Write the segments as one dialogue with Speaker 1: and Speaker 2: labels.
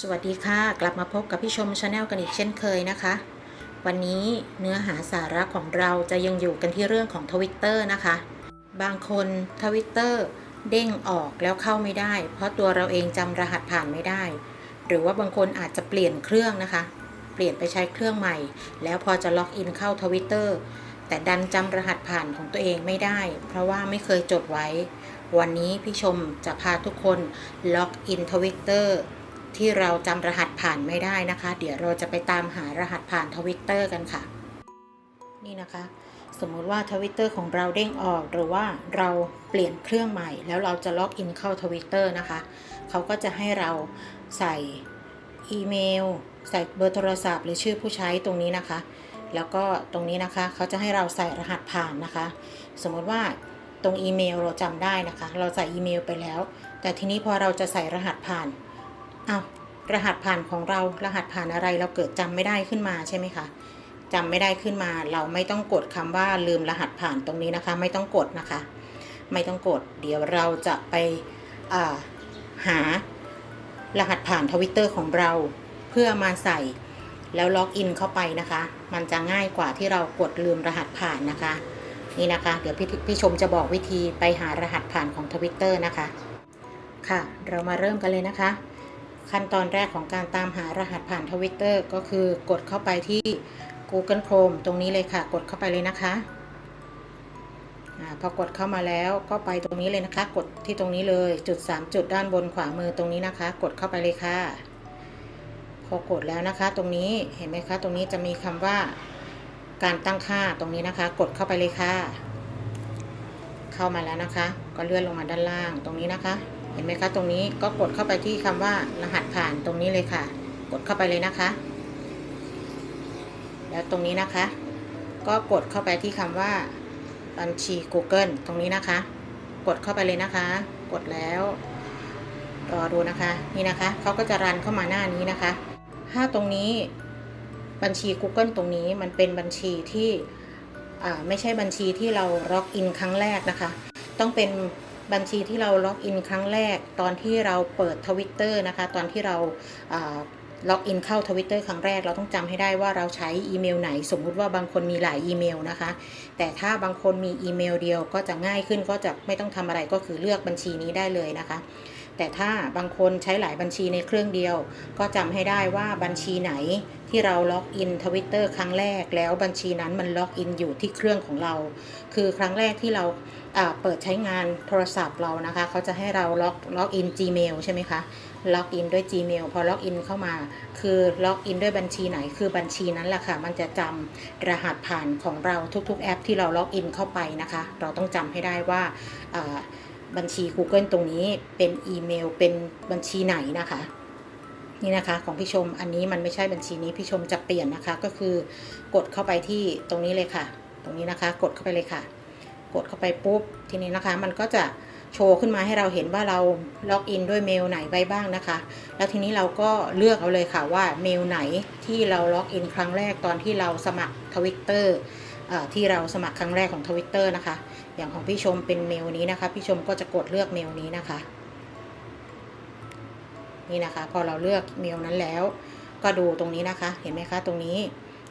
Speaker 1: สวัสดีค่ะ กลับมาพบกับพี่ชมชาแนลกันอีกเช่นเคยนะคะ วันนี้เนื้อหาสาระของเราจะยังอยู่กันที่เรื่องของทวิตเตอร์นะคะ บางคนทวิตเตอร์เด้งออกแล้วเข้าไม่ได้ เพราะตัวเราเองจำรหัสผ่านไม่ได้ หรือว่าบางคนอาจจะเปลี่ยนเครื่องนะคะ เปลี่ยนไปใช้เครื่องใหม่ แล้วพอจะล็อกอินเข้าทวิตเตอร์แต่ดันจำรหัสผ่านของตัวเองไม่ได้ เพราะว่าไม่เคยจดไว้ วันนี้พี่ชมจะพาทุกคนล็อกอินทวิตเตอร์ ที่เราจำรหัสผ่านไม่ได้นะคะ เดี๋ยวเราจะไปตามหารหัสผ่านทวิตเตอร์กันค่ะ นี่นะคะ สมมติว่าทวิตเตอร์ของเราเด้งออกหรือว่าเราเปลี่ยนเครื่องใหม่ แล้วเราจะล็อกอินเข้าทวิตเตอร์นะคะ เขาก็จะให้เราใส่อีเมล ใส่เบอร์โทรศัพท์ หรือชื่อผู้ใช้ตรงนี้นะคะ แล้วก็ตรงนี้นะคะเขาจะให้เราใส่รหัสผ่านนะคะ สมมติว่าตรงอีเมลเราจำได้นะคะ เราใส่อีเมลไปแล้ว แต่ทีนี้พอเราจะใส่รหัสผ่าน เอารหัสผ่านของเรารหัสผ่านอะไรเราเกิดจำไม่ได้ขึ้นมาใช่ไหมคะจำไม่ได้ขึ้นมา เราไม่ต้องกดคำว่าลืมรหัสผ่านตรงนี้นะคะ ไม่ต้องกดนะคะ ไม่ต้องกด เดี๋ยวเราจะไปาหารหัสผ่านทวิตเตอร์ของเราเพื่อมาใส่แล้วล็อกอินเข้าไปนะคะ มันจะง่ายกว่าที่เรากดลืมรหัสผ่านนะคะ นี่นะคะ เดี๋ยวพี่พี่ชมจะบอกวิธีไปหารหัสผ่านของทวิตเตอร์นะคะ ค่ะ เรามาเริ่มกันเลยนะคะ ขั้นตอนแรกของการตามหารหัสผ่านทวิตเตอร์ก็คือกดเข้าไปที่ Google Chrome ตรงนี้เลยค่ะ กดเข้าไปเลยนะคะอาพอกดเข้ามาแล้วก็ไปตรงนี้เลยนะคะ กดที่ตรงนี้เลยจุด 3 จุดด้านบนขวามือตรงนี้นะคะ กดเข้าไปเลยค่ะ พอกดแล้วนะคะ ตรงนี้เห็นไหมคะ ตรงนี้จะมีคำว่าการตั้งค่าตรงนี้นะคะ กดเข้าไปเลยค่ะ เข้ามาแล้วนะคะ ก็เลื่อนลงมาด้านล่างตรงนี้นะคะ เห็นไหมคะตรงนี้ก็กดเข้าไปที่คำว่ารหัสผ่านตรงนี้เลยค่ะ กดเข้าไปเลยนะคะ แล้วตรงนี้นะคะ ก็กดเข้าไปที่คำว่าบัญชี Google ตรงนี้นะคะ กดเข้าไปเลยนะคะ กดแล้วรอดูนะคะนี่นะคะเขาก็จะรันเข้ามาหน้านี้นะคะ ถ้าตรงนี้บัญชี Google ตรงนี้มันเป็นบัญชีที่ไม่ใช่บัญชีที่เราล็อกอินครั้งแรกนะคะ ต้องเป็น บัญชีที่เราล็อกอินครั้งแรก ตอนที่เราเปิดทวิตเตอร์นะคะ ตอนที่เราล็อกอินเข้าทวิตเตอร์ครั้งแรกเราต้องจำให้ได้ว่าเราใช้อีเมลไหน สมมุติว่าบางคนมีหลายอีเมลนะคะ แต่ถ้าบางคนมีอีเมลเดียวก็จะง่ายขึ้นก็จะไม่ต้องทำอะไรก็คือเลือกบัญชีนี้ได้เลยนะคะ แต่ถ้าบางคนใช้หลายบัญชีในเครื่องเดียว ก็จำให้ได้ว่าบัญชีไหนที่เราล็อกอินทวิตเตอร์ครั้งแรก แล้วบัญชีนั้นมันล็อกอินอยู่ที่เครื่องของเรา คือครั้งแรกที่เราเปิดใช้งานโทรศัพท์เรานะคะเขาจะให้เราล็อกล็อกอิน Gmail ใช่ไหมคะล็อกอินด้วย Gmail พอล็อกอินเข้ามา คือล็อกอินด้วยบัญชีไหน คือบัญชีนั้นแหละค่ะ มันจะจำรหัสผ่านของเราทุกๆ แอปที่เราล็อกอินเข้าไปนะคะ เราต้องจำให้ได้ว่า บัญชี Google ตรงนี้เป็นอีเมลเป็นบัญชีไหนนะคะนี่นะคะของพี่ชมอันนี้มันไม่ใช่บัญชีนี้พี่ชมจะเปลี่ยนนะคะก็คือกดเข้าไปที่ตรงนี้เลยค่ะ ตรงนี้นะคะ กดเข้าไปเลยค่ะ กดเข้าไปปุ๊บทีนี้นะคะ มันก็จะโชว์ขึ้นมาให้เราเห็นว่าเราล็อกอินด้วยเมลไหนไว้บ้างนะคะ แล้วทีนี้เราก็เลือกเอาเลยค่ะว่าเมลไหนที่เราล็อกอินครั้งแรกตอนที่เราสมัครทวิตเตอร์ ที่เราสมัครครั้งแรกของทวิตเตอร์นะคะ อย่างของพี่ชมเป็นเมลนี้นะคะ พี่ชมก็จะกดเลือกเมลนี้นะคะ นี่นะคะ พอเราเลือกเมลนั้นแล้ว ก็ดูตรงนี้นะคะ เห็นไหมคะตรงนี้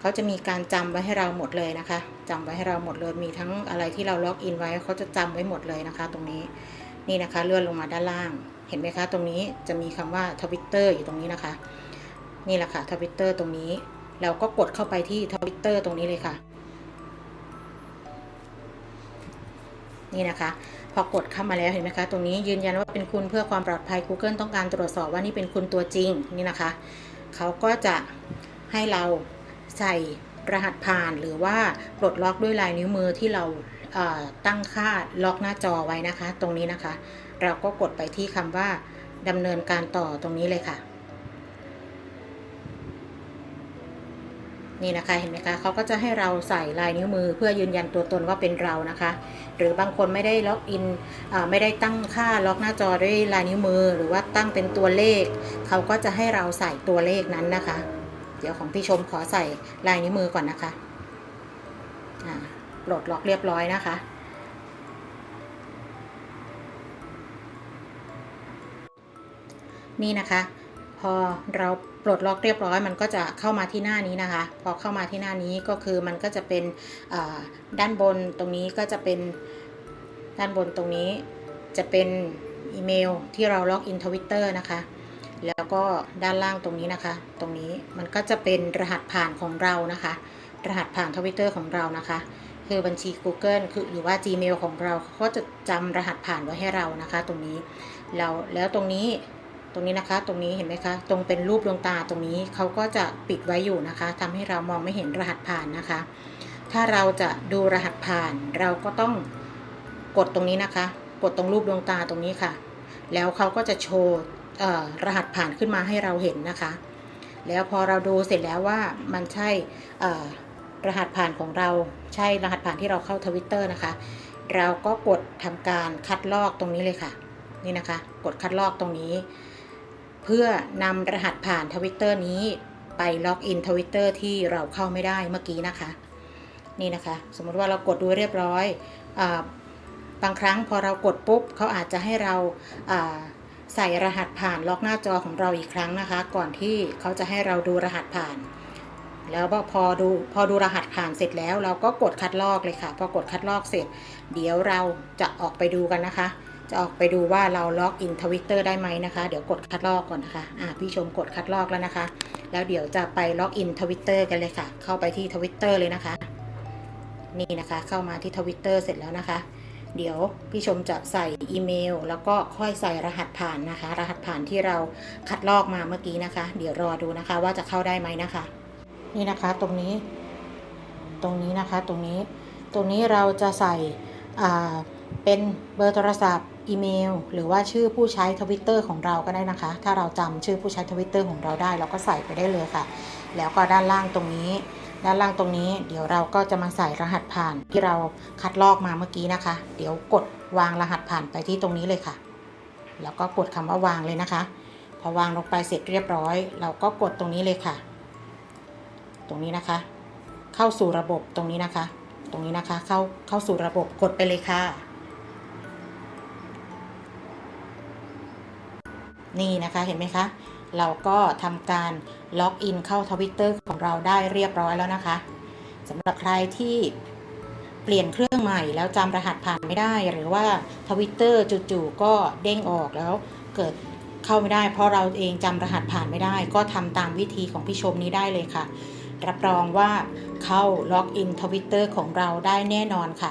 Speaker 1: เขาจะมีการจำไว้ให้เราหมดเลยนะคะจำไว้ให้เราหมดเลย มีทั้งอะไรที่เราล็อกอินไว้เขาจะจำไว้หมดเลยนะคะ ตรงนี้ นี่นะคะเลื่อนลงมาด้านล่าง เห็นไหมคะ ตรงนี้จะมีคำว่าทวิตเตอร์อยู่ตรงนี้นะคะ นี่แหละค่ะทวิตเตอร์ตรงนี้ เราก็กดเข้าไปที่ทวิตเตอร์ตรงนี้เลยค่ะ นี่นะคะ พอกดเข้ามาแล้วเห็นไหมคะ ตรงนี้ยืนยันว่าเป็นคุณเพื่อความปลอดภัย Google ต้องการตรวจสอบว่านี่เป็นคุณตัวจริงนี่นะคะ เขาก็จะให้เราใส่รหัสผ่านหรือว่าปลดล็อกด้วยลายนิ้วมือที่เราตั้งค่าล็อกหน้าจอไว้นะคะ ตรงนี้นะคะ เราก็กดไปที่คำว่าดำเนินการต่อตรงนี้เลยค่ะ นี่นะคะเห็นไหมคะเขาก็จะให้เราใส่ลายนิ้วมือ เพื่อยืนยันตัวตนว่าเป็นเรานะคะ หรือบางคนไม่ได้ล็อกอินไม่ได้ตั้งค่าล็อกหน้าจอด้วยลายนิ้วมือ หรือว่าตั้งเป็นตัวเลขเขาก็จะให้เราใส่ตัวเลขนั้นนะคะ เดี๋ยวของพี่ชมขอใส่ลายนิ้วมือก่อนนะคะปลดล็อกเรียบร้อยนะคะนี่นะคะ พอเราปลดล็อกเรียบร้อย มันก็จะเข้ามาที่หน้านี้นะคะ พอเข้ามาที่หน้านี้ก็คือมันก็จะเป็นด้านบนตรงนี้ก็จะเป็นด้านบนตรงนี้ จะเป็นอีเมลที่เราล็อกอินทวิตเตอร์นะคะ แล้วก็ด้านล่างตรงนี้นะคะ ตรงนี้มันก็จะเป็นรหัสผ่านของเรานะคะ รหัสผ่านทวิตเตอร์ของเรานะคะ คือบัญชี Google คือหรือว่า Gmail ของเราเขาจะจำรหัสผ่านไว้ให้เรานะคะ ตรงนี้แล้วแล้วตรงนี้ ตรงนี้นะคะ ตรงนี้เห็นไหมคะ ตรงเป็นรูปดวงตาตรงนี้เขาก็จะปิดไว้อยู่นะคะทำให้เรามองไม่เห็นรหัสผ่านนะคะ ถ้าเราจะดูรหัสผ่านเราก็ต้องกดตรงนี้นะคะ กดตรงรูปดวงตาตรงนี้ค่ะ แล้วเขาก็จะโชว์รหัสผ่านขึ้นมาให้เราเห็นนะคะ แล้วพอเราดูเสร็จแล้วว่ามันใช่รหัสผ่านของเราใช่รหัสผ่านที่เราเข้าทวิตเตอร์นะคะ เราก็กดทำการคัดลอกตรงนี้เลยค่ะ นี่นะคะ กดคัดลอกตรงนี้ เพื่อนำรหัสผ่านทวิตเตอร์นี้ไปล็อกอินทวิตเตอร์ที่เราเข้าไม่ได้เมื่อกี้นะคะ นี่นะคะ สมมติว่าเรากดดูเรียบร้อยอบางครั้งพอเรากดปุ๊บเขาอาจจะให้เราอ่าใส่รหัสผ่านล็อกหน้าจอของเราอีกครั้งนะคะ ก่อนที่เขาจะให้เราดูรหัสผ่าน แล้วพอดูพอดูรหัสผ่านเสร็จแล้ว เราก็กดคัดลอกเลยค่ะ พอกดคัดลอกเสร็จ เดี๋ยวเราจะออกไปดูกันนะคะ จะออกไปดูว่าเราล็อกอินทวิตเตอร์ได้ไหมนะคะ เดี๋ยวกดคัดลอกก่อนนะคะอ่าพี่ชมกดคัดลอกแล้วนะคะ แล้วเดี๋ยวจะไปล็อกอินทวิตเตอร์กันเลยค่ะ เข้าไปที่ทวิตเตอร์เลยนะคะ นี่นะคะ เข้ามาที่ทวิตเตอร์เสร็จแล้วนะคะ เดี๋ยวพี่ชมจะใส่อีเมล แล้วก็ค่อยใส่รหัสผ่านนะคะ รหัสผ่านที่เราคัดลอกมาเมื่อกี้นะคะ เดี๋ยวรอดูนะคะว่าจะเข้าได้ไหมนะคะ นี่นะคะตรงนี้ ตรงนี้นะคะ ตรงนี้ ตรงนี้เราจะใส่อ่าเป็นเบอร์โทรศัพท์ อีเมล หรือว่าชื่อผู้ใช้ทวิตเตอร์ของเราก็ได้นะคะ ถ้าเราจำชื่อผู้ใช้ทวิตเตอร์ของเราได้ เราก็ใส่ไปได้เลยค่ะ แล้วก็ด้านล่างตรงนี้ ด้านล่างตรงนี้ เดี๋ยวเราก็จะมาใส่รหัสผ่านที่เราคัดลอกมาเมื่อกี้นะคะ เดี๋ยวกดวางรหัสผ่านไปที่ตรงนี้เลยค่ะ แล้วก็กดคำว่าวางเลยนะคะ พอวางลงไปเสร็จเรียบร้อย เราก็กดตรงนี้เลยค่ะ ตรงนี้นะคะ เข้าสู่ระบบตรงนี้นะคะ ตรงนี้นะคะ เข้าเข้าสู่ระบบกดไปเลยค่ะ นี่นะคะเห็นไหมคะ เราก็ทำการล็อกอินเข้าทวิตเตอร์ของเราได้เรียบร้อยแล้วนะคะสำหรับใครที่เปลี่ยนเครื่องใหม่แล้วจำรหัสผ่านไม่ได้ หรือว่าทวิตเตอร์จู่ๆก็เด้งออกแล้วเกิดเข้าไม่ได้ เพราะเราเองจำรหัสผ่านไม่ได้ ก็ทำตามวิธีของพี่ชมนี้ได้เลยค่ะ รับรองว่าเข้าล็อกอินทวิตเตอร์ของเราได้แน่นอนค่ะ